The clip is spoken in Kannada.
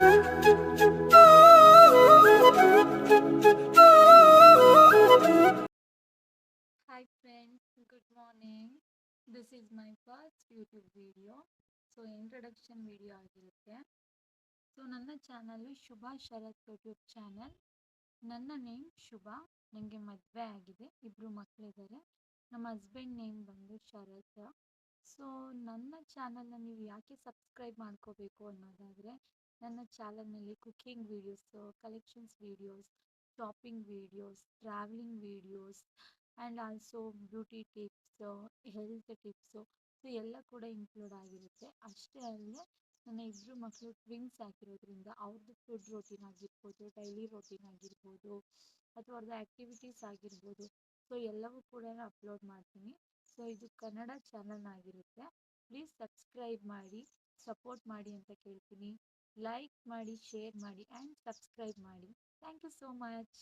Hi friends, good morning. This is my first YouTube video. So introduction video ಆಗಿರುತ್ತೆ. ಸೊ ನನ್ನ channel Shubha Sharath YouTube channel ನನ್ನ ನೇಮ್ ಶುಭಾ. ನನಗೆ ಮದುವೆ ಆಗಿದೆ. ಇಬ್ಬರು ಮಕ್ಕಳಿದ್ದಾರೆ ನಮ್ಮ ಹಸ್ಬೆಂಡ್ ನೇಮ್ ಬಂದು ಶರತ್. ಸೊ ನನ್ನ ಚಾನಲ್ನ ನೀವು ಯಾಕೆ ಸಬ್ಸ್ಕ್ರೈಬ್ ಮಾಡ್ಕೋಬೇಕು ಅನ್ನೋದಾದರೆ ನನ್ನ ಚಾನಲ್ನಲ್ಲಿ cooking videos, collections videos, shopping videos, travelling videos, and also beauty tips, health tips, so ಎಲ್ಲ ಕೂಡ ಇನ್ಕ್ಲೂಡ್ ಆಗಿರುತ್ತೆ. ಅಷ್ಟೇ ಅಲ್ಲದೆ ನನ್ನ ಇಬ್ಬರು ಮಕ್ಕಳು ಟ್ವಿನ್ಸ್ ಆಗಿರೋದ್ರಿಂದ ಅವ್ರದ್ದು ಫುಡ್ ರೋಟೀನ್ ಆಗಿರ್ಬೋದು, ಡೈಲಿ ರೊಟೀನ್ ಆಗಿರ್ಬೋದು, ಅಥವಾ ಅವ್ರದ್ದು ಆ್ಯಕ್ಟಿವಿಟೀಸ್ ಆಗಿರ್ಬೋದು, ಸೊ ಎಲ್ಲವೂ ಕೂಡ ಅಪ್ಲೋಡ್ ಮಾಡ್ತೀನಿ. ಸೊ ಇದು ಕನ್ನಡ ಚಾನಲ್ ಆಗಿರುತ್ತೆ ಪ್ಲೀಸ್ ಸಬ್ಸ್ಕ್ರೈಬ್ ಮಾಡಿ, ಸಪೋರ್ಟ್ ಮಾಡಿ ಅಂತ ಕೇಳ್ತೀನಿ. ಲೈಕ್ ಮಾಡಿ ಶೇರ್ ಮಾಡಿ ಆ್ಯಂಡ್ ಸಬ್ಸ್ಕ್ರೈಬ್ ಮಾಡಿ ಥ್ಯಾಂಕ್ ಯು ಸೋ ಮಚ್